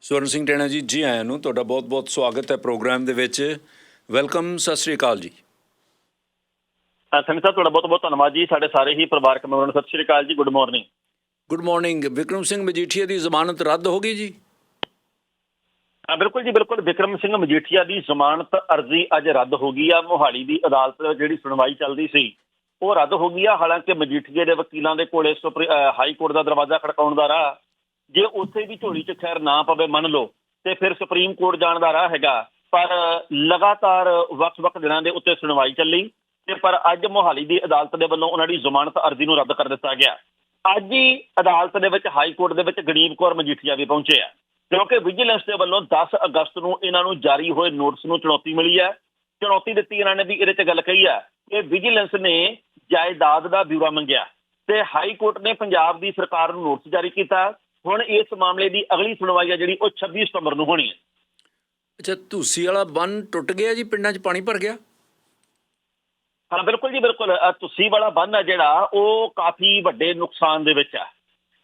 ਸਵਰਨ ਸਿੰਘ ਟੈਣਾ ਜੀ ਜੀ ਆਇਆਂ ਨੂੰ ਤੁਹਾਡਾ ਬਹੁਤ-ਬਹੁਤ ਸਵਾਗਤ ਹੈ ਪ੍ਰੋਗਰਾਮ ਦੇ ਵਿੱਚ। ਵੈਲਕਮ ਸਤਿ ਸ੍ਰੀ ਅਕਾਲ ਜੀ। ਸੰਨੀ ਸਾਹਿਬ ਤੁਹਾਡਾ ਬਹੁਤ ਬਹੁਤ ਧੰਨਵਾਦ ਜੀ। ਸਾਡੇ ਸਾਰੇ ਹੀ ਪਰਿਵਾਰਕ ਮੈਂਬਰਾਂ ਨੂੰ ਸਤਿ ਸ਼੍ਰੀ ਅਕਾਲ ਜੀ good morning. Good morning Vikram Singh Majithia ਦੀ ਜ਼ਮਾਨਤ ਰੱਦ ਹੋ ਗਈ ਜੀ? ਹਾਂ ਬਿਲਕੁਲ ਜੀ ਬਿਲਕੁਲ। ਵਿਕਰਮ ਸਿੰਘ ਮਜੀਠੀਆ ਦੀ ਜ਼ਮਾਨਤ ਅਰਜ਼ੀ ਅੱਜ ਰੱਦ ਹੋ ਗਈ ਆ। ਮੋਹਾਲੀ ਦੀ ਅਦਾਲਤ ਵਿੱਚ ਜਿਹੜੀ ਸੁਣਵਾਈ ਚੱਲਦੀ ਸੀ ਉਹ ਰੱਦ ਹੋ ਗਈ ਆ। ਹਾਲਾਂਕਿ ਮਜੀਠੀਏ ਦੇ ਵਕੀਲਾਂ ਦੇ ਕੋਲੇ ਸੁਪਰੀ- ਹਾਈ ਕੋਰਟ ਦਾ ਦਰਵਾਜ਼ਾ ਖੜਕਾਉਣ ਦਾ ਰਾਹ ਜੇ ਉੱਥੇ ਵੀ ਝੋਲੀ 'ਚ ਖੈਰ ਨਾ ਪਵੇ ਮੰਨ ਲਓ, ਤੇ ਫਿਰ ਸੁਪਰੀਮ ਕੋਰਟ ਜਾਣ ਦਾ ਰਾਹ ਹੈਗਾ। ਪਰ ਲਗਾਤਾਰ ਵੱਖ-ਵੱਖ ਦਿਨਾਂ ਦੇ ਉੱਤੇ ਸੁਣਵਾਈ ਚੱਲੀ ਤੇ ਪਰ ਅੱਜ ਮੋਹਾਲੀ ਦੀ ਅਦਾਲਤ ਦੇ ਵੱਲੋਂ ਉਹਨਾਂ ਦੀ ਜ਼ਮਾਨਤ ਅਰਜ਼ੀ ਨੂੰ ਰੱਦ ਕਰ ਦਿੱਤਾ ਗਿਆ। ਅੱਜ ਹੀ ਅਦਾਲਤ ਦੇ ਵਿੱਚ ਹਾਈ ਕੋਰਟ ਦੇ ਵਿੱਚ ਗਰੀਬ ਕੌਰ ਮਜੀਠੀਆ ਵੀ ਪਹੁੰਚੇ ਆ। ਕਿਉਂਕਿ ਵਿਜੀਲੈਂਸ ਦੇ ਵੱਲੋਂ 10 ਅਗਸਤ ਨੂੰ ਇਹਨਾਂ ਨੂੰ ਜਾਰੀ ਹੋਏ ਨੋਟਿਸ ਨੂੰ ਚੁਣੌਤੀ ਮਿਲੀ ਹੈ। ਚੁਣੌਤੀ ਦਿੱਤੀ ਇਹਨਾਂ ਨੇ ਵੀ ਇਹਦੇ 'ਚ ਗੱਲ ਕਹੀ ਹੈ ਕਿ ਵਿਜੀਲੈਂਸ ਨੇ ਜਾਇਦਾਦ ਦਾ ਬਿਊਰਾ ਮੰਗਿਆ ਤੇ ਹਾਈ ਕੋਰਟ ਨੇ ਪੰਜਾਬ ਦੀ ਸਰਕਾਰ ਨੂੰ ਨੋਟਿਸ ਜਾਰੀ ਕੀਤਾ ਹੁਣ ਇਸ ਮਾਮਲੇ ਦੀ ਅਗਲੀ ਸੁਣਵਾਈ ਹੈ ਜਿਹੜੀ ਉਹ 26 ਸਤੰਬਰ ਨੂੰ ਹੋਣੀ ਹੈ। ਅੱਛਾ ਧੂਸੀ ਵਾਲਾ ਬੰਨ ਟੁੱਟ ਗਿਆ ਜੀ ਪਿੰਡਾਂ 'ਚ ਪਾਣੀ ਭਰ ਗਿਆ? ਹਾਂ ਬਿਲਕੁਲ ਜੀ ਬਿਲਕੁਲ। ਤੁਸੀਂ ਵਾਲਾ ਬੰਨ ਹੈ ਜਿਹੜਾ ਉਹ ਕਾਫੀ ਵੱਡੇ ਨੁਕਸਾਨ ਦੇ ਵਿੱਚ ਆ।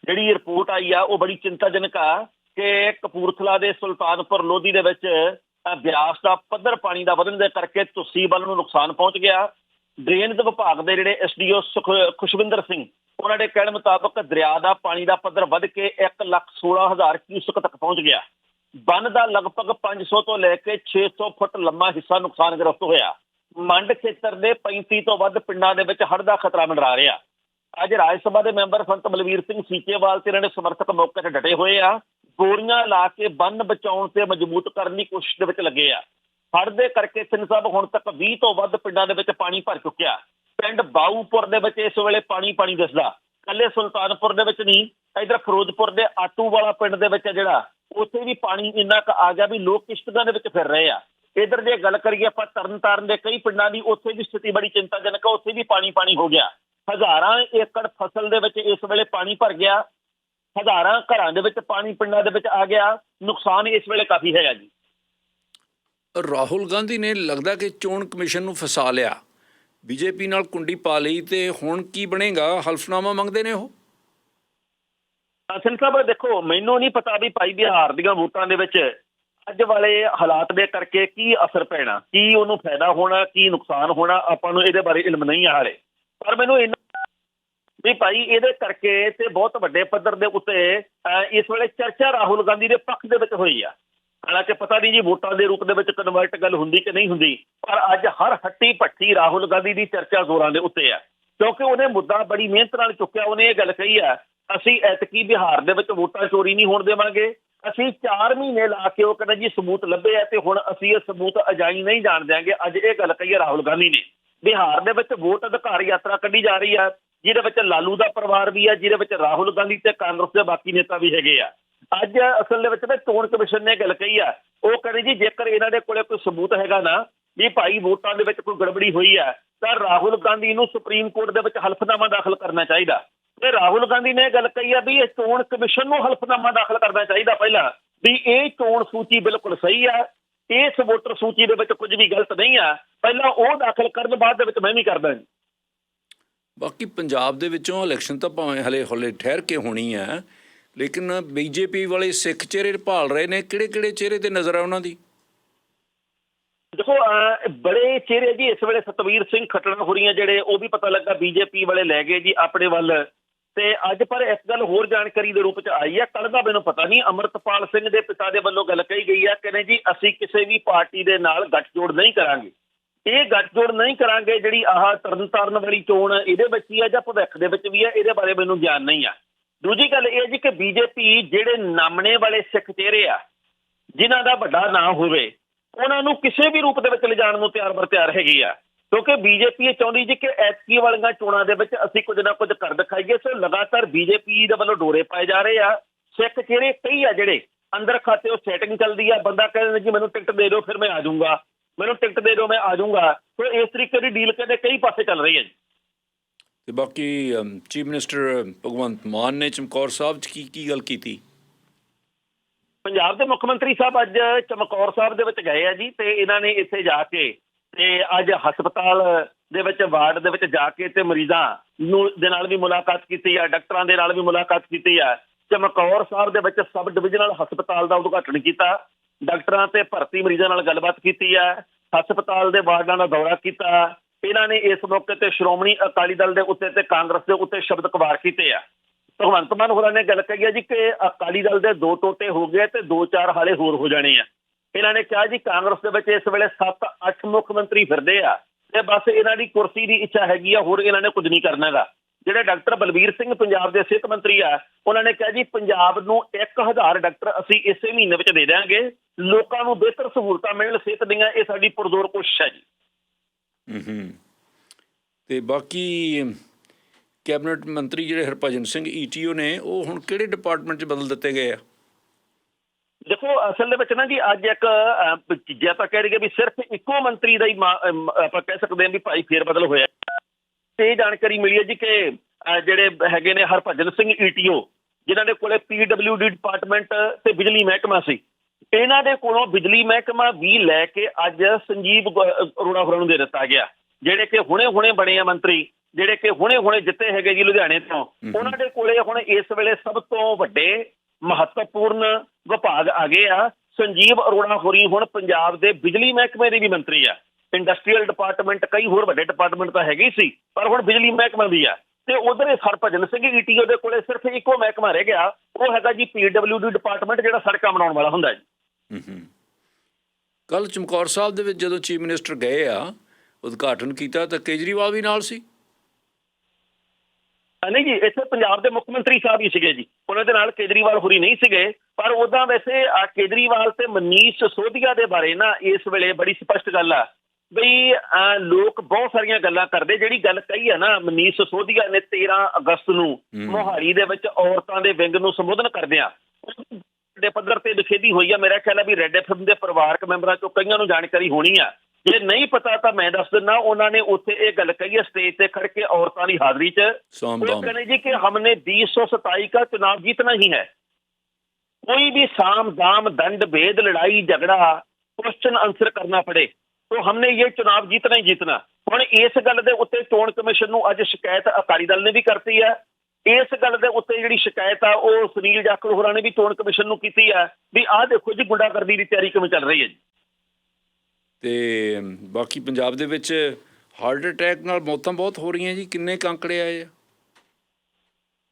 ਜਿਹੜੀ ਰਿਪੋਰਟ ਆਈ ਆ ਉਹ ਬੜੀ ਚਿੰਤਾਜਨਕ ਆ ਕਿ ਕਪੂਰਥਲਾ ਦੇ ਸੁਲਤਾਨਪੁਰ ਲੋਧੀ ਦੇ ਵਿੱਚ ਬਿਆਸ ਦਾ ਪੱਧਰ ਪਾਣੀ ਦਾ ਵਧਣ ਦੇ ਕਰਕੇ ਤੁਸੀਂ ਵੱਲ ਨੂੰ ਨੁਕਸਾਨ ਪਹੁੰਚ ਗਿਆ। ਡਰੇਨੇਜ ਵਿਭਾਗ ਦੇ ਜਿਹੜੇ ਐਸਡੀਓ ਖੁਸ਼ਵਿੰਦਰ ਸਿੰਘ, ਉਹਨਾਂ ਦੇ ਕਹਿਣ ਮੁਤਾਬਕ ਦਰਿਆ ਦਾ ਪਾਣੀ ਦਾ ਪੱਧਰ ਵੱਧ ਕੇ 116000 ਕਿਊਸਕ ਤੱਕ ਪਹੁੰਚ ਗਿਆ। ਬੰਨ ਦਾ ਲਗਭਗ 500 ਤੋਂ ਲੈ ਕੇ 600 ਫੁੱਟ ਲੰਮਾ ਹਿੱਸਾ ਨੁਕਸਾਨਗ੍ਰਸਤ ਹੋਇਆ। ਮੰਡ ਖੇਤਰ ਦੇ 35 ਤੋਂ ਵੱਧ ਪਿੰਡਾਂ ਦੇ ਵਿੱਚ ਹੜ੍ਹ ਦਾ ਖਤਰਾ ਮੰਡਰਾ ਰਿਹਾ। ਅੱਜ ਰਾਜ ਸਭਾ ਦੇ ਮੈਂਬਰ ਸੰਤ ਬਲਵੀਰ ਸਿੰਘ ਸੀਚੇਵਾਲ ਤੇ ਇਹਨਾਂ ਦੇ ਸਮਰਥਕ ਮੌਕੇ ਤੇ ਡਟੇ ਹੋਏ ਆ। ਗੋਲੀਆਂ ਲਾ ਕੇ ਬੰਨ ਬਚਾਉਣ ਤੇ ਮਜ਼ਬੂਤ ਕਰਨ ਦੀ ਕੋਸ਼ਿਸ਼ ਦੇ ਵਿੱਚ ਲੱਗੇ ਆ। ਹੜ੍ਹ ਦੇ ਕਰਕੇ ਸਿੰਘ ਸਾਹਿਬ ਹੁਣ ਤੱਕ 20 ਤੋਂ ਵੱਧ ਪਿੰਡਾਂ ਦੇ ਵਿੱਚ ਪਾਣੀ ਭਰ ਚੁੱਕਿਆ। ਪਿੰਡ ਬਾਊਪੁਰ ਦੇ ਵਿੱਚ ਇਸ ਵੇਲੇ ਪਾਣੀ ਪਾਣੀ ਦਿਸਦਾ। ਕੱਲੇ ਸੁਲਤਾਨਪੁਰ ਦੇ ਵਿੱਚ ਨਹੀਂ, ਇਧਰ ਫਿਰੋਜ਼ਪੁਰ ਦੇ ਆਟੂ ਵਾਲਾ ਪਿੰਡ ਦੇ ਵਿੱਚ ਆ ਜਿਹੜਾ, ਉੱਥੇ ਵੀ ਪਾਣੀ ਇੰਨਾ ਕੁ ਆ ਗਿਆ ਵੀ ਲੋਕ ਕਿਸ਼ਤਾਂ ਦੇ ਵਿੱਚ ਫਿਰ ਰਹੇ ਆ। ਇਧਰ ਜੇ ਗੱਲ ਕਰੀਏ ਆਪਾਂ ਤਰਨਤਾਰਨ ਦੇ ਕਈ ਪਿੰਡਾਂ ਦੀ, ਉੱਥੇ ਵੀ ਸਥਿਤੀ ਬੜੀ ਚਿੰਤਾਜਨਕ ਆ, ਉੱਥੇ ਵੀ ਪਾਣੀ ਪਾਣੀ ਹੋ ਗਿਆ। ਹਜ਼ਾਰਾਂ ਏਕੜ ਫਸਲ ਦੇ ਵਿੱਚ ਇਸ ਵੇਲੇ ਪਾਣੀ ਭਰ ਗਿਆ। ਹਜ਼ਾਰਾਂ ਘਰਾਂ ਦੇ ਵਿੱਚ ਪਾਣੀ ਪਿੰਡਾਂ ਦੇ ਵਿੱਚ ਆ ਗਿਆ। ਨੁਕਸਾਨ ਇਸ ਵੇਲੇ ਕਾਫੀ ਹੈਗਾ ਜੀ। ਰਾਹੁਲ ਗਾਂਧੀ ਨੇ ਲੱਗਦਾ ਕਿ ਚੋਣ ਕਮਿਸ਼ਨ ਨੂੰ ਫਸਾ ਲਿਆ। ਬੀਜੇਪੀ ਨਾਲ ਕੁੰਡੀ ਪਾ ਲਈ ਤੇ ਹੁਣ ਕੀ ਬਣੇਗਾ? ਹਲਫਨਾਮਾ ਮੰਗਦੇ ਨੇ ਉਹ? ਅਸਲ ਸਾਹਿਬ ਦੇਖੋ, ਮੈਨੂੰ ਨਹੀਂ ਪਤਾ ਵੀ ਭਾਈ ਬਿਹਾਰ ਦੀਆਂ ਵੋਟਾਂ ਦੇ ਵਿੱਚ ਅੱਜ ਵਾਲੇ ਹਾਲਾਤ ਦੇ ਕਰਕੇ ਕੀ ਅਸਰ ਪੈਣਾ, ਕੀ ਉਹਨੂੰ ਫਾਇਦਾ ਹੋਣਾ, ਕੀ ਨੁਕਸਾਨ ਹੋਣਾ, ਆਪਾਂ ਨੂੰ ਇਹਦੇ ਬਾਰੇ ਇਲਮ ਨਹੀਂ ਆ ਹਾਲੇ। ਪਰ ਮੈਨੂੰ ਇਹਨਾਂ ਵੀ ਭਾਈ ਇਹਦੇ ਕਰਕੇ ਤੇ ਬਹੁਤ ਵੱਡੇ ਪੱਧਰ ਦੇ ਉੱਤੇ ਇਸ ਵੇਲੇ ਚਰਚਾ ਰਾਹੁਲ ਗਾਂਧੀ ਦੇ ਪੱਖ ਦੇ ਵਿੱਚ ਹੋਈ ਆ। ਹਾਲਾਂਕਿ ਪਤਾ ਨਹੀਂ ਜੀ ਵੋਟਾਂ ਦੇ ਰੂਪ ਦੇ ਵਿੱਚ ਕਨਵਰਟ ਗੱਲ ਹੁੰਦੀ ਕਿ ਨਹੀਂ ਹੁੰਦੀ, ਪਰ ਅੱਜ ਹਰ ਹੱਟੀ ਭੱਠੀ ਰਾਹੁਲ ਗਾਂਧੀ ਦੀ ਚਰਚਾ ਜ਼ੋਰਾਂ ਦੇ ਉੱਤੇ ਆ। ਕਿਉਂਕਿ ਉਹਨੇ ਮੁੱਦਾ ਬੜੀ ਮਿਹਨਤ ਨਾਲ ਚੁੱਕਿਆ, ਉਹਨੇ ਇਹ ਗੱਲ ਕਹੀ ਆ, ਅਸੀਂ ਐਤਕੀ ਬਿਹਾਰ ਦੇ ਵਿੱਚ ਵੋਟਾਂ ਚੋਰੀ ਨਹੀਂ ਹੋਣ ਦੇਵਾਂਗੇ, ਅਸੀਂ 4 ਮਹੀਨੇ ਲਾ ਕੇ ਉਹ ਕਹਿੰਦਾ ਜੀ ਸਬੂਤ ਲੱਭੇ ਆ ਤੇ ਹੁਣ ਅਸੀਂ ਇਹ ਸਬੂਤ ਅਜਾਈ ਨਹੀਂ ਜਾਣ ਦਿਆਂਗੇ, ਅੱਜ ਇਹ ਗੱਲ ਕਹੀ ਹੈ ਰਾਹੁਲ ਗਾਂਧੀ ਨੇ। ਬਿਹਾਰ ਦੇ ਵਿੱਚ ਵੋਟ ਅਧਿਕਾਰ ਯਾਤਰਾ ਕੱਢੀ ਜਾ ਰਹੀ ਆ, ਜਿਹਦੇ ਵਿੱਚ ਲਾਲੂ ਦਾ ਪਰਿਵਾਰ ਵੀ ਆ, ਜਿਹਦੇ ਵਿੱਚ ਰਾਹੁਲ ਗਾਂਧੀ ਤੇ ਕਾਂਗਰਸ ਦੇ ਬਾਕੀ ਨੇਤਾ ਵੀ ਹੈਗੇ ਆ। ਅੱਜ ਅਸਲ ਦੇ ਵਿੱਚ ਨਾ ਚੋਣ ਕਮਿਸ਼ਨ ਨੇ ਗੱਲ ਕਹੀ ਆ, ਉਹ ਕਹਿੰਦੇ ਜੀ ਜੇਕਰ ਇਹਨਾਂ ਦੇ ਕੋਲੇ ਕੋਈ ਸਬੂਤ ਹੈਗਾ ਨਾ ਵੀ ਭਾਈ ਵੋਟਾਂ ਦੇ ਵਿੱਚ ਕੋਈ ਗੜਬੜੀ ਹੋਈ ਆ, ਤਾਂ ਰਾਹੁਲ ਗਾਂਧੀ ਨੂੰ ਸੁਪਰੀਮ ਕੋਰਟ ਦੇ ਵਿੱਚ ਹਲਫਨਾਮਾ ਦਾਖਲ ਕਰਨਾ ਚਾਹੀਦਾ। ਤੇ ਰਾਹੁਲ ਗਾਂਧੀ ਨੇ ਗੱਲ ਕਹੀ ਆ ਵੀ ਇਹ ਚੋਣ ਕਮਿਸ਼ਨ ਨੂੰ ਹਲਫਨਾਮਾ ਦਾਖਲ ਕਰਨਾ ਚਾਹੀਦਾ ਪਹਿਲਾਂ, ਵੀ ਇਹ ਚੋਣ ਸੂਚੀ ਬਿਲਕੁਲ ਸਹੀ ਆ, ਇਸ ਵੋਟਰ ਸੂਚੀ ਦੇ ਵਿੱਚ ਕੁਝ ਵੀ ਗਲਤ ਨਹੀਂ ਆ, ਪਹਿਲਾਂ ਉਹ ਦਾਖਲ ਕਰਨ ਬਾਅਦ ਦੇ ਵਿੱਚ ਮੈਂ ਵੀ ਕਰਦਾ ਜੀ। ਬਾਕੀ ਪੰਜਾਬ ਦੇ ਵਿੱਚੋਂ ਇਲੈਕਸ਼ਨ ਤਾਂ ਭਾਵੇਂ ਹਲੇ ਹੌਲੇ ਠਹਿਰ ਕੇ ਹੋਣੀ ਹੈ ਲੇਕਿਨ ਬੀਜੇਪੀ ਵਾਲੇ ਸਿੱਖ ਚਿਹਰੇ ਭਾਲ ਰਹੇ ਨੇ ਕਿਹੜੇ ਕਿਹੜੇ ਚਿਹਰੇ ਤੇ ਨਜ਼ਰ ਆ ਉਹਨਾਂ ਦੀ? ਦੇਖੋ ਬੜੇ ਚਿਹਰੇ ਜੀ ਇਸ ਵੇਲੇ ਸਤਵੀਰ ਸਿੰਘ ਖੱਟਣਾ ਹੋਰੀਆਂ ਜਿਹੜੇ, ਉਹ ਵੀ ਪਤਾ ਲੱਗਾ ਬੀਜੇਪੀ ਵਾਲੇ ਲੈ ਗਏ ਜੀ ਆਪਣੇ ਵੱਲ। ਤੇ ਅੱਜ ਪਰ ਇੱਕ ਗੱਲ ਹੋਰ ਜਾਣਕਾਰੀ ਦੇ ਰੂਪ ਚ ਆਈ ਹੈ ਕੱਲ ਦਾ ਮੈਨੂੰ ਪਤਾ ਨਹੀਂ, ਅਮਰਤਪਾਲ ਸਿੰਘ ਦੇ ਪਿਤਾ ਦੇ ਵੱਲੋਂ ਗੱਲ ਕਹੀ ਗਈ ਹੈ ਕਹਿੰਦੇ ਜੀ ਅਸੀਂ ਕਿਸੇ ਵੀ ਪਾਰਟੀ ਦੇ ਨਾਲ ਗੱਠਜੋੜ ਨਹੀਂ ਕਰਾਂਗੇ। ਇਹ ਗੱਠਜੋੜ ਨਹੀਂ ਕਰਾਂਗੇ ਜਿਹੜੀ ਆਹ ਤਰਨਤਾਰਨ ਵਾਲੀ ਚੋਣ ਇਹਦੇ ਵਿੱਚ ਹੀ ਹੈ ਜਾਂ ਭਵਿੱਖ ਦੇ ਵਿੱਚ ਵੀ ਹੈ ਇਹਦੇ ਬਾਰੇ ਮੈਨੂੰ ਗਿਆਨ ਨਹੀਂ ਆ। ਦੂਜੀ ਗੱਲ ਇਹ ਜੀ ਕਿ ਬੀਜੇਪੀ ਜਿਹੜੇ ਨਾਮਣੇ ਵਾਲੇ ਸਿੱਖ ਚਿਹਰੇ ਆ, ਜਿਨ੍ਹਾਂ ਦਾ ਵੱਡਾ ਨਾਂ ਹੋਵੇ, ਉਹਨਾਂ ਨੂੰ ਕਿਸੇ ਵੀ ਰੂਪ ਦੇ ਵਿੱਚ ਲਿਜਾਣ ਨੂੰ ਤਿਆਰ ਬਰ ਤਿਆਰ ਹੈਗੀ ਆ। ਕਿਉਂਕਿ ਬੀਜੇਪੀ ਇਹ ਚਾਹੁੰਦੀ ਜੀ ਕਿ ਐਤਕੀ ਵਾਲੀਆਂ ਚੋਣਾਂ ਦੇ ਵਿੱਚ ਅਸੀਂ ਕੁਝ ਨਾ ਕੁਝ ਕਰ ਦਿਖਾਈਏ, ਸੋ ਲਗਾਤਾਰ ਬੀਜੇਪੀ ਦੇ ਵੱਲੋਂ ਡੋਰੇ ਪਾਏ ਜਾ ਰਹੇ ਆ। ਸਿੱਖ ਚਿਹਰੇ ਕਈ ਆ ਜਿਹੜੇ ਅੰਦਰ ਖਾਤੇ ਉਹ ਸੈਟਿੰਗ ਚੱਲਦੀ ਆ, ਬੰਦਾ ਕਹਿੰਦਾ ਜੀ ਮੈਨੂੰ ਟਿਕਟ ਦੇ ਦਿਓ, ਫਿਰ ਮੈਂ ਆ ਜਾਊਂਗਾ। ਮੈਨੂੰ ਟਿਕਟ ਦੇ ਦਿਓ, ਮੈਂ ਆ ਜਾਊਂਗਾ। ਸੋ ਇਸ ਤਰੀਕੇ ਦੀ ਡੀਲ ਕਹਿੰਦੇ ਕਈ ਪਾਸੇ ਚੱਲ ਰਹੀ ਹੈ ਜੀ। ਤੇ ਬਾਕੀ ਚੀਫ ਮਿਨਿਸਟਰ ਭਗਵੰਤ ਮਾਨ ਨੇ ਚਮਕੌਰ ਸਾਹਿਬ 'ਚ ਕੀ ਕੀ ਗੱਲ ਕੀਤੀ? ਪੰਜਾਬ ਦੇ ਮੁੱਖ ਮੰਤਰੀ ਸਾਹਿਬ ਅੱਜ ਚਮਕੌਰ ਸਾਹਿਬ ਦੇ ਵਿੱਚ ਗਏ ਆ ਜੀ ਤੇ ਇਹਨਾਂ ਨੇ ਇੱਥੇ ਜਾ ਕੇ ਤੇ ਅੱਜ ਹਸਪਤਾਲ ਦੇ ਵਿੱਚ, ਵਾਰਡ ਦੇ ਵਿੱਚ ਜਾ ਕੇ ਤੇ ਮਰੀਜ਼ਾਂ ਨੂੰ, ਦੇ ਨਾਲ ਵੀ ਮੁਲਾਕਾਤ ਕੀਤੀ ਆ, ਡਾਕਟਰਾਂ ਦੇ ਨਾਲ ਵੀ ਮੁਲਾਕਾਤ ਕੀਤੀ ਆ। ਚਮਕੌਰ ਸਾਹਿਬ ਦੇ ਵਿੱਚ ਸਬ ਡਿਵੀਜ਼ਨਲ ਹਸਪਤਾਲ ਦਾ ਉਦਘਾਟਨ ਕੀਤਾ, ਡਾਕਟਰਾਂ ਤੇ ਭਰਤੀ ਮਰੀਜ਼ਾਂ ਨਾਲ ਗੱਲਬਾਤ ਕੀਤੀ ਹੈ ਹਸਪਤਾਲ ਦੇ ਵਾਰਡਾਂ ਦਾ ਦੌਰਾ ਕੀਤਾ ਇਹਨਾਂ ਨੇ ਇਸ ਮੌਕੇ ਤੇ ਸ਼੍ਰੋਮਣੀ ਅਕਾਲੀ ਦਲ ਦੇ ਉੱਤੇ ਤੇ ਕਾਂਗਰਸ ਦੇ ਉੱਤੇ ਸ਼ਬਦ ਕਵਾਰ ਕੀਤੇ ਆ। ਭਗਵੰਤ ਮਾਨ ਹੋਰਾਂ ਨੇ ਗੱਲ ਕਹੀ ਹੈ ਜੀ ਕਿ ਅਕਾਲੀ ਦਲ ਦੇ ਦੋ ਟੋਟੇ ਹੋ ਗਏ ਤੇ ਦੋ ਚਾਰ ਹਾਲੇ ਹੋਰ ਹੋ ਜਾਣੇ ਆ। ਇਹਨਾਂ ਨੇ ਕਿਹਾ ਜੀ ਕਾਂਗਰਸ ਦੇ ਵਿੱਚ ਇਸ ਵੇਲੇ 7-8 ਮੁੱਖ ਮੰਤਰੀ ਫਿਰਦੇ ਆ ਤੇ ਬਸ ਇਹਨਾਂ ਦੀ ਕੁਰਸੀ ਦੀ ਇੱਛਾ ਹੈਗੀ ਆ, ਹੋਰ ਇਹਨਾਂ ਨੇ ਕੁਝ ਨਹੀਂ ਕਰਨਾਗਾ ਜਿਹੜੇ ਡਾਕਟਰ ਬਲਬੀਰ ਸਿੰਘ ਪੰਜਾਬ ਦੇ ਸਿਹਤ ਮੰਤਰੀ ਆ, ਉਹਨਾਂ ਨੇ ਕਿਹਾ ਜੀ ਪੰਜਾਬ ਨੂੰ 1000 ਡਾਕਟਰ ਅਸੀਂ ਇਸੇ ਮਹੀਨੇ ਵਿੱਚ ਦੇ ਦਿਆਂਗੇ। ਲੋਕਾਂ ਨੂੰ ਬਿਹਤਰ ਸਹੂਲਤਾਂ ਮਿਲਣ, ਸਿਹਤ ਦੀਆਂ ਇਹ ਸਾਡੀ ਪੁਰਜ਼ੋਰ ਕੋਸ਼ਿਸ਼ ਹੈ ਜੀ। ਹੂੰ। ਤੇ ਬਾਕੀ ਕੈਬਨਿਟ ਮੰਤਰੀ ਜਿਹੜੇ ਹਰਭਜਨ ਸਿੰਘ ਈਟੀਓ ਨੇ, ਉਹ ਹੁਣ ਕਿਹੜੇ ਡਿਪਾਰਟਮੈਂਟ 'ਚ ਬਦਲ ਦਿੱਤੇ ਗਏ ਆ? ਦੇਖੋ, ਅਸਲ ਦੇ ਵਿੱਚ ਨਾ ਜੀ, ਅੱਜ ਇੱਕ ਜੇ ਆਪਾਂ ਕਹਿ ਲਈਏ ਵੀ ਸਿਰਫ ਇੱਕੋ ਮੰਤਰੀ ਦਾ ਹੀ ਆਪਾਂ ਕਹਿ ਸਕਦੇ ਹਾਂ ਵੀ ਭਾਈ ਫੇਰ ਬਦਲ ਹੋਇਆ। ਤੇ ਇਹ ਜਾਣਕਾਰੀ ਮਿਲੀ ਹੈ ਜੀ ਕਿ ਜਿਹੜੇ ਹੈਗੇ ਨੇ ਹਰਭਜਨ ਸਿੰਘ ਈਟੀਓ, ਜਿਨ੍ਹਾਂ ਦੇ ਕੋਲੇ ਪੀਡਬਲਯੂਡੀ ਡਿਪਾਰਟਮੈਂਟ ਤੇ ਬਿਜਲੀ ਮਹਿਕਮਾ ਸੀ। ਇਹਨਾਂ ਦੇ ਕੋਲੋਂ ਬਿਜਲੀ ਮਹਿਕਮਾ ਵੀ ਲੈ ਕੇ ਅੱਜ ਸੰਜੀਵ ਅਰੋੜਾ ਹੋਰਾਂ ਨੂੰ ਦੇ ਦਿੱਤਾ ਗਿਆ। ਜਿਹੜੇ ਕਿ ਹੁਣੇ-ਹੁਣੇ ਬਣੇ ਆ ਮੰਤਰੀ ਜਿਹੜੇ ਕਿ ਹੁਣੇ-ਹੁਣੇ ਜਿੱਤੇ ਹੈਗੇ ਜੀ ਲੁਧਿਆਣੇ ਤੋਂ। ਉਹਨਾਂ ਦੇ ਕੋਲੇ ਹੁਣ ਇਸ ਵੇਲੇ ਸਭ ਤੋਂ ਵੱਡੇ ਮਹੱਤਵਪੂਰਨ ਵਿਭਾਗ ਆ ਗਏ ਆ। ਸੰਜੀਵ ਅਰੋੜਾ ਹੋਰੀ ਹੁਣ ਪੰਜਾਬ ਦੇ ਬਿਜਲੀ ਮਹਿਕਮੇ ਦੇ ਵੀ ਮੰਤਰੀ ਆ। ਇੰਡਸਟਰੀਅਲ ਡਿਪਾਰਟਮੈਂਟ ਕਈ ਹੋਰ ਵੱਡੇ ਡਿਪਾਰਟਮੈਂਟ ਤਾਂ ਹੈਗੇ ਸੀ ਪਰ ਹੁਣ ਬਿਜਲੀ ਮਹਿਕਮਾ ਵੀ ਆ। ਤੇ ਉਧਰ ਹਰਭਜਨ ਸਿੰਘ ਈਟੀਓ ਦੇ ਕੋਲੇ ਸਿਰਫ ਇੱਕੋ ਮਹਿਕਮਾ ਰਹਿ ਗਿਆ। ਉਹ ਹੈਗਾ ਜੀ ਪੀਡਬਲਯੂਡੀ ਡਿਪਾਰਟਮੈਂਟ ਜਿਹੜਾ ਸੜਕਾਂ ਬਣਾਉਣ ਵਾਲਾ ਹੁੰਦਾ ਜੀ। ਕੱਲ ਚਮਕੌਰ ਸਾਹਿਬ ਦੇ ਵਿੱਚ ਜਦੋਂ ਚੀਫ ਮਿਨਿਸਟਰ ਗਏ ਆ ਉਦਘਾਟਨ ਕੀਤਾ ਤਾਂ ਕੇਜਰੀਵਾਲ ਵੀ ਨਾਲ ਸੀ? ਨਹੀਂ ਜੀ ਇੱਥੇ ਪੰਜਾਬ ਦੇ ਮੁੱਖ ਮੰਤਰੀ ਸਾਹਿਬ ਹੀ ਸੀਗੇ ਜੀ। ਉਹਨਾਂ ਦੇ ਨਾਲ ਕੇਜਰੀਵਾਲ ਹੋਰੀ ਨਹੀਂ ਸੀਗੇ ਪਰ ਉਦਾਂ ਵੈਸੇ ਕੇਜਰੀਵਾਲ ਤੇ ਮਨੀਸ਼ ਸੋਧੀਆ ਦੇ ਬਾਰੇ ਨਾ ਇਸ ਵੇਲੇ ਬੜੀ ਸਪਸ਼ਟ ਗੱਲ ਆ। ਬਈ ਲੋਕ ਬਹੁਤ ਸਾਰੀਆਂ ਗੱਲਾਂ ਕਰਦੇ ਜਿਹੜੀ ਗੱਲ ਕਹੀ ਆ ਨਾ ਮਨੀਸ਼ ਸੋਧੀਆ ਨੇ 13 ਅਗਸਤ ਨੂੰ ਮੋਹਾਲੀ ਦੇ ਵਿੱਚ ਔਰਤਾਂ ਦੇ ਵਿੰਗ ਨੂੰ ਸੰਬੋਧਨ ਕਰਦਿਆਂ ਵੱਡੇ ਪੱਧਰ ਤੇ ਨਿਖੇਧੀ ਹੋਈ ਆ ਮੇਰਾ ਖਿਆਲ ਆ ਵੀ ਰੈੱਡ ਐਫਐਮ ਦੇ ਪਰਿਵਾਰਕ ਮੈਂਬਰਾਂ ਚੋਂ ਕਈਆਂ ਨੂੰ ਜਾਣਕਾਰੀ ਹੋਣੀ ਆ ਜੇ ਨਹੀਂ ਪਤਾ ਤਾਂ ਮੈਂ ਦੱਸ ਦਿੰਦਾ ਉਹਨਾਂ ਨੇ ਉੱਥੇ ਇਹ ਗੱਲ ਕਹੀ ਹੈ ਸਟੇਜ ਤੇ ਖੜ ਕੇ ਔਰਤਾਂ ਦੀ ਹਾਜ਼ਰੀ 'ਚ ਸਾਮ वो ਦਾਮ कहने जी कि हमने 227 का चुनाव जीतना ही है कोई भी साम दाम दंड भेद लड़ाई झगड़ा क्वेश्चन आंसर करना पड़े तो हमने ये चुनाव जीतना ही जीतना ਹੁਣ ਇਸ ਗੱਲ ਦੇ ਉੱਤੇ ਚੋਣ ਕਮਿਸ਼ਨ ਨੂੰ ਅੱਜ ਸ਼ਿਕਾਇਤ ਅਕਾਲੀ ਦਲ ਨੇ ਵੀ ਕਰਤੀ ਹੈ ਇਸ ਗੱਲ ਦੇ ਉੱਤੇ ਜਿਹੜੀ ਸ਼ਿਕਾਇਤ ਆ ਉਹ ਸੁਨੀਲ ਜਾਖੜ ਹੋਰਾਂ ਨੇ ਵੀ ਚੋਣ ਕਮਿਸ਼ਨ ਨੂੰ ਕੀਤੀ ਹੈ ਵੀ ਆਹ ਦੇਖੋ ਜੀ ਗੁੰਡਾਗਰਦੀ ਦੀ ਤਿਆਰੀ ਕਿਵੇਂ ਚੱਲ ਰਹੀ ਹੈ ਜੀ। ਤੇ ਬਾਕੀ ਪੰਜਾਬ ਦੇ ਵਿੱਚ ਹਾਰਟ ਅਟੈਕ ਨਾਲ ਮੌਤਾਂ ਬਹੁਤ ਹੋ ਰਹੀਆਂ ਜੀ ਕਿੰਨੇ ਕਾਂਕੜੇ ਆਏ ਆ?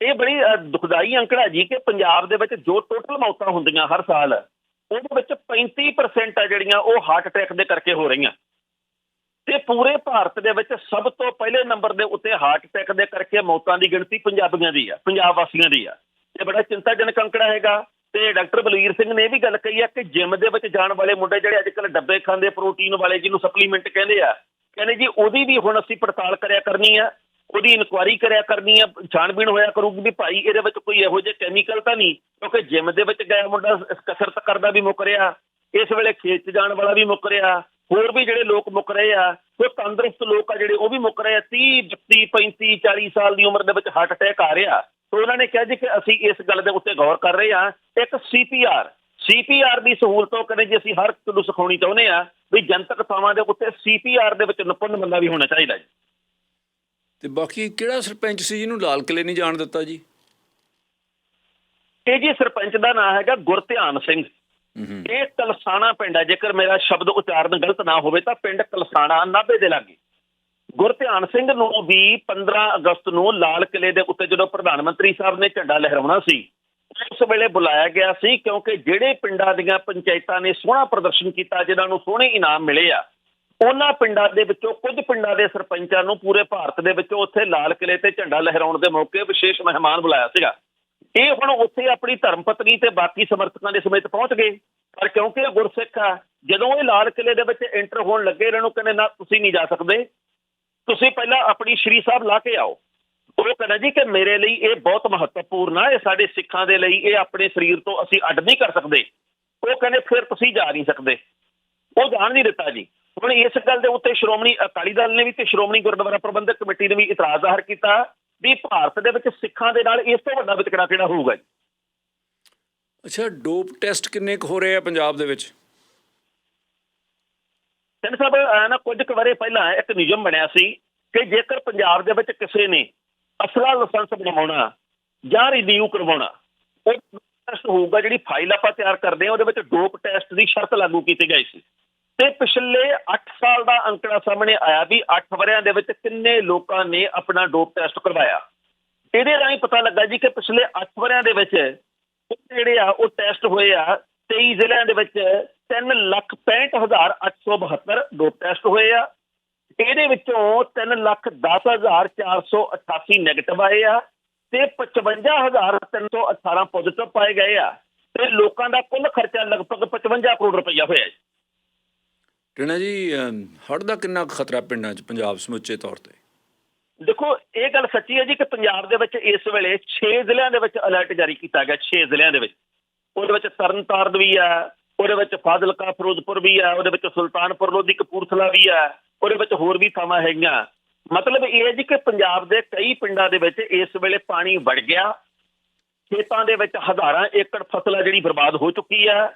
ਇਹ ਬੜੀ ਦੁਖਦਾਈ ਅੰਕੜਾ ਜੀ ਕਿ ਪੰਜਾਬ ਦੇ ਵਿੱਚ ਜੋ ਟੋਟਲ ਮੌਤਾਂ ਹੁੰਦੀਆਂ ਹਰ ਸਾਲ ਉਹਦੇ ਵਿੱਚ 35% ਆ ਜਿਹੜੀਆਂ ਉਹ ਹਾਰਟ ਅਟੈਕ ਦੇ ਕਰਕੇ ਹੋ ਰਹੀਆਂ। ਤੇ ਪੂਰੇ ਭਾਰਤ ਦੇ ਵਿੱਚ ਸਭ ਤੋਂ ਪਹਿਲੇ ਨੰਬਰ ਦੇ ਉੱਤੇ ਹਾਰਟ ਅਟੈਕ ਦੇ ਕਰਕੇ ਮੌਤਾਂ ਦੀ ਗਿਣਤੀ ਪੰਜਾਬੀਆਂ ਦੀ ਆ, ਪੰਜਾਬ ਵਾਸੀਆਂ ਦੀ ਆ। ਇਹ ਬੜਾ ਚਿੰਤਾਜਨਕ ਅੰਕੜਾ ਹੈਗਾ। ਤੇ ਡਾਕਟਰ ਬਲਵੀਰ ਸਿੰਘ ਨੇ ਇਹ ਵੀ ਗੱਲ ਕਹੀ ਆ ਕਿ ਜਿਮ ਦੇ ਵਿੱਚ ਜਾਣ ਵਾਲੇ ਮੁੰਡੇ ਜਿਹੜੇ ਅੱਜ ਕੱਲ੍ਹ ਡੱਬੇ ਖਾਂਦੇ ਪ੍ਰੋਟੀਨ ਵਾਲੇ ਜਿਹਨੂੰ ਸਪਲੀਮੈਂਟ ਕਹਿੰਦੇ ਆ, ਕਹਿੰਦੇ ਜੀ ਉਹਦੀ ਵੀ ਹੁਣ ਅਸੀਂ ਪੜਤਾਲ ਕਰਿਆ ਕਰਨੀ ਆ, ਉਹਦੀ ਇਨਕੁਆਇਰੀ ਕਰਿਆ ਕਰਨੀ ਆ ਛਾਣਬੀਣ ਹੋਇਆ ਕਰੂਗੀ ਵੀ ਭਾਈ ਇਹਦੇ ਵਿੱਚ ਕੋਈ ਇਹੋ ਜਿਹੇ ਕੈਮੀਕਲ ਤਾਂ ਨਹੀਂ, ਕਿਉਂਕਿ ਜਿਮ ਦੇ ਵਿੱਚ ਗਿਆ ਮੁੰਡਾ ਕਸਰਤ ਕਰਦਾ ਵੀ ਮੁੱਕ ਰਿਹਾ, ਇਸ ਵੇਲੇ ਖੇਤ 'ਚ ਜਾਣ ਵਾਲਾ ਵੀ ਮੁੱਕ ਰਿਹਾ। ਹੋਰ ਵੀ ਜਿਹੜੇ ਲੋਕ ਮੁੱਕ ਰਹੇ ਆ ਉਹ ਤੰਦਰੁਸਤ ਲੋਕ ਆ ਜਿਹੜੇ ਉਹ ਵੀ ਮੁੱਕ ਰਹੇ ਆ। 30 32 35 40 ਸਾਲ ਦੀ ਉਮਰ ਦੇ ਵਿੱਚ ਹਾਰਟ ਅਟੈਕ ਆ ਰਿਹਾ। ਤੇ ਉਹਨਾਂ ਨੇ ਕਿਹਾ ਜੀ ਕਿ ਅਸੀਂ ਇਸ ਗੱਲ ਦੇ ਉੱਤੇ ਗੌਰ ਕਰ ਰਹੇ ਹਾਂ ਇੱਕ ਸੀਪੀਆਰ ਸੀਪੀਆਰ ਦੀ ਸਹੂਲਤ ਉਹ ਕਹਿੰਦੇ ਜੀ ਅਸੀਂ ਹਰ ਇੱਕ ਨੂੰ ਸਿਖਾਉਣੀ ਚਾਹੁੰਦੇ ਆ ਵੀ ਜਨਤਕ ਥਾਵਾਂ ਦੇ ਉੱਤੇ ਸੀਪੀਆਰ ਦੇ ਵਿੱਚ ਨਿਪੁੰਨ ਬੰਦਾ ਵੀ ਹੋਣਾ ਚਾਹੀਦਾ ਜੀ। ਤੇ ਬਾਕੀ ਕਿਹੜਾ ਸਰਪੰਚ ਸੀ ਜਿਹਨੂੰ ਲਾਲ ਕਿਲੇ ਨਹੀਂ ਜਾਣ ਦਿੱਤਾ ਜੀ? ਇਹ ਜੀ ਸਰਪੰਚ ਦਾ ਨਾਮ ਹੈਗਾ ਗੁਰਧਿਆਨ ਸਿੰਘ। ਇਹ ਕਲਸਾਣਾ ਪਿੰਡ ਹੈ ਜੇਕਰ ਮੇਰਾ ਸ਼ਬਦ ਉਚਾਰਨ ਗਲਤ ਨਾ ਹੋਵੇ ਤਾਂ ਪਿੰਡ ਕਲਸਾਣਾ ਨਾਭੇ ਦੇ ਲਾਗੇ। ਗੁਰਧਿਆਨ ਸਿੰਘ ਨੂੰ ਵੀ 15 ਅਗਸਤ ਨੂੰ ਲਾਲ ਕਿਲੇ ਦੇ ਉੱਤੇ ਜਦੋਂ ਪ੍ਰਧਾਨ ਮੰਤਰੀ ਸਾਹਿਬ ਨੇ ਝੰਡਾ ਲਹਿਰਾਉਣਾ ਸੀ, ਉਸ ਵੇਲੇ ਬੁਲਾਇਆ ਗਿਆ ਸੀ ਕਿਉਂਕਿ ਜਿਹੜੇ ਪਿੰਡਾਂ ਦੀਆਂ ਪੰਚਾਇਤਾਂ ਨੇ ਸੋਹਣਾ ਪ੍ਰਦਰਸ਼ਨ ਕੀਤਾ, ਜਿਨ੍ਹਾਂ ਨੂੰ ਸੋਹਣੇ ਇਨਾਮ ਮਿਲੇ ਆ, ਉਹਨਾਂ ਪਿੰਡਾਂ ਦੇ ਵਿੱਚੋਂ ਕੁਝ ਪਿੰਡਾਂ ਦੇ ਸਰਪੰਚਾਂ ਨੂੰ ਪੂਰੇ ਭਾਰਤ ਦੇ ਵਿੱਚੋਂ ਉੱਥੇ ਲਾਲ ਕਿਲੇ ਤੇ ਝੰਡਾ ਲਹਿਰਾਉਣ ਦੇ ਮੌਕੇ ਵਿਸ਼ੇਸ਼ ਮਹਿਮਾਨ ਬੁਲਾਇਆ ਸੀਗਾ। ਇਹ ਹੁਣ ਉੱਥੇ ਆਪਣੀ ਧਰਮ ਪਤਨੀ ਤੇ ਬਾਕੀ ਸਮਰਥਕਾਂ ਦੇ ਸਮੇਤ ਪਹੁੰਚ ਗਏ। ਪਰ ਕਿਉਂਕਿ ਇਹ ਗੁਰਸਿੱਖ ਆ, ਜਦੋਂ ਇਹ ਲਾਲ ਕਿਲੇ ਦੇ ਵਿੱਚ ਐਂਟਰ ਹੋਣ ਲੱਗੇ ਇਹਨਾਂ ਨੂੰ ਕਹਿੰਦੇ, ਨਾ, ਤੁਸੀਂ ਨਹੀਂ ਜਾ ਸਕਦੇ। ਤੁਸੀਂ ਪਹਿਲਾਂ ਆਪਣੀ ਸ਼੍ਰੀ ਸਾਹਿਬ ਲਾ ਕੇ ਆਓ। ਉਹ ਕਹਿੰਦਾ ਜੀ ਕਿ ਮੇਰੇ ਲਈ ਇਹ ਬਹੁਤ ਮਹੱਤਵਪੂਰਨ ਆ, ਇਹ ਸਾਡੇ ਸਿੱਖਾਂ ਦੇ ਲਈ ਇਹ ਆਪਣੇ ਸਰੀਰ ਤੋਂ ਅਸੀਂ ਅੱਡ ਨਹੀਂ ਕਰ ਸਕਦੇ। ਉਹ ਕਹਿੰਦੇ, ਫਿਰ ਤੁਸੀਂ ਜਾ ਨਹੀਂ ਸਕਦੇ। ਉਹ ਜਾਣ ਨਹੀਂ ਦਿੱਤਾ ਜੀ। ਹੁਣ ਇਸ ਗੱਲ ਦੇ ਉੱਤੇ ਸ਼੍ਰੋਮਣੀ ਅਕਾਲੀ ਦਲ ਨੇ ਵੀ ਤੇ ਸ਼੍ਰੋਮਣੀ ਗੁਰਦੁਆਰਾ ਪ੍ਰਬੰਧਕ ਕਮੇਟੀ ਨੇ ਵੀ ਇਤਰਾਜ਼ ਜ਼ਾਹਰ ਕੀਤਾ। ਵੀ ਭਾਰਤ ਦੇ ਵਿੱਚ ਸਿੱਖਾਂ ਦੇ ਨਾਲ ਇਸ ਤੋਂ ਵੱਡਾ ਵਿਤਕਰਾ ਕਿਹੜਾ ਹੋਊਗਾ ਜੀ? ਅੱਛਾ ਡੋਪ ਟੈਸਟ ਕਿੰਨੇ ਕੁ ਹੋ ਰਹੇ ਆ ਪੰਜਾਬ ਦੇ ਵਿੱਚ? ਸਿੰਘ ਸਾਹਿਬ ਨਾ ਕੁਝ ਕੁ ਵਰੇ ਪਹਿਲਾਂ ਇੱਕ ਨਿਯਮ ਬਣਿਆ ਸੀ ਕਿ ਜੇਕਰ ਪੰਜਾਬ ਦੇ ਵਿੱਚ ਕਿਸੇ ਨੇ ਅਸਲਾ ਲਾਇਸੈਂਸ ਬਣਵਾਉਣਾ ਜਾਂ ਰਿਨਿਊ ਕਰਵਾਉਣਾ ਉਹ ਟੈਸਟ ਹੋਊਗਾ ਜਿਹੜੀ ਫਾਈਲ ਆਪਾਂ ਤਿਆਰ ਕਰਦੇ ਹਾਂ ਉਹਦੇ ਵਿੱਚ ਡੋਪ ਟੈਸਟ ਦੀ ਸ਼ਰਤ ਲਾਗੂ ਕੀਤੀ ਗਈ ਸੀ। ਤੇ ਪਿਛਲੇ 8 ਸਾਲ ਦਾ ਅੰਕੜਾ ਸਾਹਮਣੇ ਆਇਆ ਵੀ 8 ਵਰਿਆਂ ਦੇ ਵਿੱਚ ਕਿੰਨੇ ਲੋਕਾਂ ਨੇ ਆਪਣਾ ਡੋਪ ਟੈਸਟ ਕਰਵਾਇਆ। ਇਹਦੇ ਰਾਹੀਂ ਪਤਾ ਲੱਗਾ ਜੀ ਕਿ ਪਿਛਲੇ 8 ਵਰਿਆਂ ਦੇ ਵਿੱਚ ਉਹ ਜਿਹੜੇ ਆ, ਉਹ ਟੈਸਟ ਹੋਏ ਆ 23 ਜ਼ਿਲ੍ਹਿਆਂ ਦੇ ਵਿੱਚ 365872 ਡੋਪ ਟੈਸਟ ਹੋਏ ਆ। ਇਹਦੇ ਵਿੱਚੋਂ 310488 ਨੈਗੇਟਿਵ ਆਏ ਆ ਤੇ 55318 ਪੋਜ਼ਿਟਿਵ ਪਾਏ ਗਏ ਆ। ਤੇ ਲੋਕਾਂ ਦਾ ਕੁੱਲ ਖਰਚਾ ਲਗਭਗ 55 ਕਰੋੜ ਰੁਪਈਆ ਹੋਇਆ ਜੀ। ਟਿਣਾ ਜੀ ਹੜ੍ਹ ਦਾ ਕਿੰਨਾ ਖਤਰਾ ਪਿੰਡਾਂ 'ਚ, ਪੰਜਾਬ ਸਮੁੱਚੇ ਤੌਰ ਤੇ? ਦੇਖੋ, ਇਹ ਗੱਲ ਸੱਚੀ ਹੈ ਜੀ ਕਿ ਪੰਜਾਬ ਦੇ ਵਿੱਚ ਇਸ ਵੇਲੇ 6 ਜ਼ਿਲ੍ਹਿਆਂ ਦੇ ਵਿੱਚ ਅਲਰਟ ਜਾਰੀ ਕੀਤਾ ਗਿਆ 6 ਜ਼ਿਲ੍ਹਿਆਂ ਦੇ ਵਿੱਚ। ਉਹਦੇ ਵਿੱਚ ਤਰਨਤਾਰਨ ਵੀ ਆ, ਉਹਦੇ ਵਿੱਚ ਫਾਜ਼ਿਲਕਾ, ਫਿਰੋਜ਼ਪੁਰ ਵੀ ਆ, ਉਹਦੇ ਵਿੱਚ ਸੁਲਤਾਨਪੁਰ, ਲੋਧੀ, ਕਪੂਰਥਲਾ ਵੀ ਆ, ਉਹਦੇ ਵਿੱਚ ਹੋਰ ਵੀ ਥਾਵਾਂ ਹੈਗੀਆਂ। ਮਤਲਬ ਇਹ ਹੈ ਜੀ ਕਿ ਪੰਜਾਬ ਦੇ ਕਈ ਪਿੰਡਾਂ ਦੇ ਵਿੱਚ ਇਸ ਵੇਲੇ ਪਾਣੀ ਵੜ ਗਿਆ। ਖੇਤਾਂ ਦੇ ਵਿੱਚ ਹਜ਼ਾਰਾਂ ਏਕੜ ਫਸਲ ਆ ਜਿਹੜੀ ਬਰਬਾਦ ਹੋ ਚੁੱਕੀ ਆ।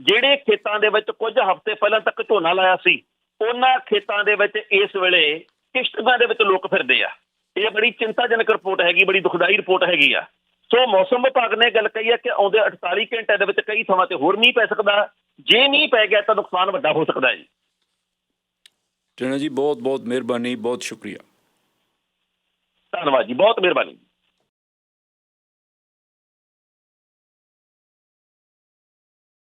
ਜਿਹੜੇ ਖੇਤਾਂ ਦੇ ਵਿੱਚ ਕੁਝ ਹਫ਼ਤੇ ਪਹਿਲਾਂ ਤੱਕ ਝੋਨਾ ਲਾਇਆ ਸੀ ਉਹਨਾਂ ਖੇਤਾਂ ਦੇ ਵਿੱਚ ਇਸ ਵੇਲੇ ਕਿਸ਼ਤੀਆਂ ਦੇ ਵਿੱਚ ਲੋਕ ਫਿਰਦੇ ਆ। ਇਹ ਬੜੀ ਚਿੰਤਾਜਨਕ ਰਿਪੋਰਟ ਹੈਗੀ ਬੜੀ ਦੁਖਦਾਈ ਰਿਪੋਰਟ ਹੈਗੀ ਆ। ਸੋ ਮੌਸਮ ਵਿਭਾਗ ਨੇ ਗੱਲ ਕਹੀ ਹੈ ਕਿ ਆਉਂਦੇ 48 ਘੰਟਿਆਂ ਦੇ ਵਿੱਚ ਕਈ ਥਾਵਾਂ ਤੇ ਹੋਰ ਮੀਂਹ ਪੈ ਸਕਦਾ। ਜੇ ਮੀਂਹ ਪੈ ਗਿਆ ਤਾਂ ਨੁਕਸਾਨ ਵੱਡਾ ਹੋ ਸਕਦਾ ਹੈ ਜੀ। ਟਿਣਾ ਜੀ ਬਹੁਤ ਬਹੁਤ ਮਿਹਰਬਾਨੀ ਬਹੁਤ ਸ਼ੁਕਰੀਆ। ਧੰਨਵਾਦ ਜੀ ਬਹੁਤ ਮਿਹਰਬਾਨੀ।